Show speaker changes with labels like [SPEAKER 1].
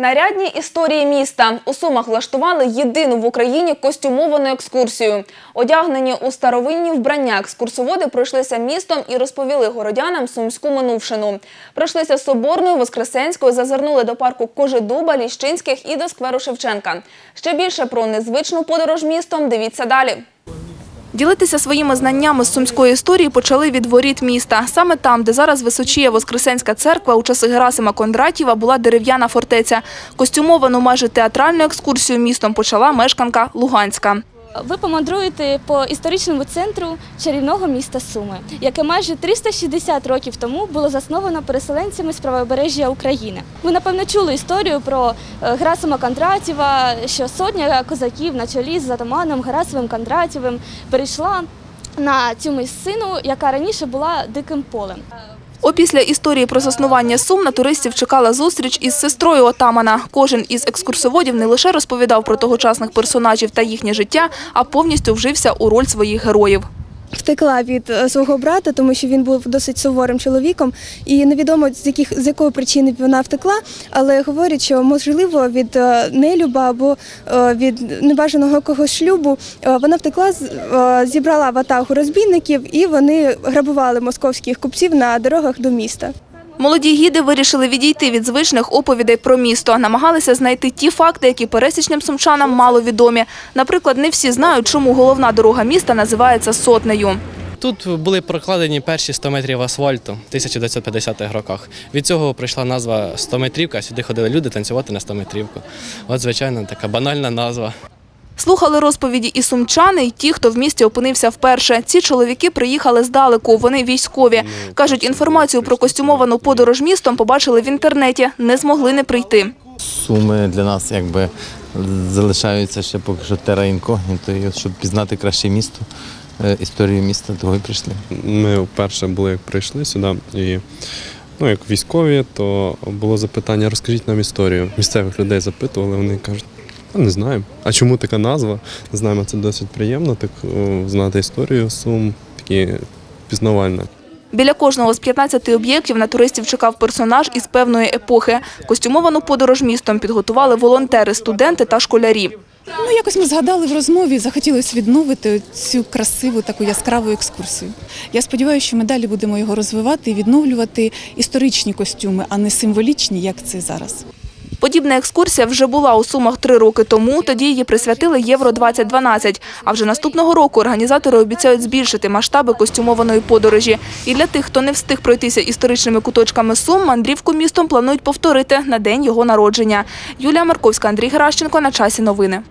[SPEAKER 1] Нарядні історії міста у Сумах влаштували єдину в Україні костюмовану екскурсію. Одягнені у старовинні вбрання екскурсоводи пройшлися містом і розповіли городянам сумську минувшину. Пройшлися Соборною, Воскресенською, зазирнули до парку Кожедуба, Ліщинських і до скверу Шевченка. Ще більше про незвичну подорож містом дивіться далі. Ділитися своїми знаннями з сумської історії почали від воріт міста. Саме там, де зараз височіє Воскресенська церква, у часи Герасима Кондратєва була дерев'яна фортеця. Костюмовану майже театральну екскурсію містом почала мешканка Луганська.
[SPEAKER 2] Ви помандруєте по історичному центру чарівного міста Суми, яке майже 360 років тому було засновано переселенцями з правобережжя України. Ви напевно чули історію про е, Герасима Кондратєва, що сотня козаків на чолі з атаманом Герасимом Кондратєвим перейшла на цю місцину, яка раніше була диким полем.
[SPEAKER 1] Опісля історії про заснування Сум на туристів чекала зустріч із сестрою отамана. Кожен із екскурсоводів не лише розповідав про тогочасних персонажів та їхнє життя, а повністю вжився у роль своїх героїв.
[SPEAKER 3] Втекла від е, свого брата, тому що він був досить суворим чоловіком, і невідомо з яких з якої причини вона втекла, але говорять, що можливо від е, нелюба або е, від небажаного когось шлюбу вона втекла, зібрала ватагу розбійників, і вони грабували московських купців на дорогах до міста.
[SPEAKER 1] Молоді гіди вирішили відійти від звичних оповідей про місто. Намагалися знайти ті факти, які пересічним сумчанам мало відомі. Наприклад, не всі знають, чому головна дорога міста називається Сотнею.
[SPEAKER 4] Тут були прокладені перші 100 метрів асфальту в 1950-х роках. Від цього прийшла назва 100-метрівка. Сюди ходили люди танцювати на 100-метрівку. От, звичайно, така банальна назва.
[SPEAKER 1] Слухали розповіді і сумчани, і ті, хто в місті опинився вперше. Ці чоловіки приїхали здалеку, вони військові. Кажуть, інформацію про костюмовану подорож містом побачили в інтернеті, не змогли не прийти.
[SPEAKER 5] Суми для нас якби залишаються ще поки що тера інкогніто, щоб пізнати краще місто, е, історію міста, того і прийшли.
[SPEAKER 6] Ми вперше були, як прийшли сюди, і ну, як військові, то було запитання: розкажіть нам історію. Місцевих людей запитували, вони кажуть, не знаємо. А чому така назва? Не знаємо, це досить приємно, так о, знати історію Сум, такі пізнавальна.
[SPEAKER 1] Біля кожного з 15 об'єктів на туристів чекав персонаж із певної епохи. Костюмовану подорож містом підготували волонтери, студенти та школярі.
[SPEAKER 7] Ну, якось ми згадали в розмові, захотілося відновити цю красиву таку яскраву екскурсію. Я сподіваюся, що ми далі будемо його розвивати і відновлювати історичні костюми, а не символічні, як це зараз.
[SPEAKER 1] Подібна екскурсія вже була у Сумах три роки тому. Тоді її присвятили Євро-2012. А вже наступного року організатори обіцяють збільшити масштаби костюмованої подорожі. І для тих, хто не встиг пройтися історичними куточками Сум, мандрівку містом планують повторити на день його народження. Юлія Марковська, Андрій Геращенко. На часі новини.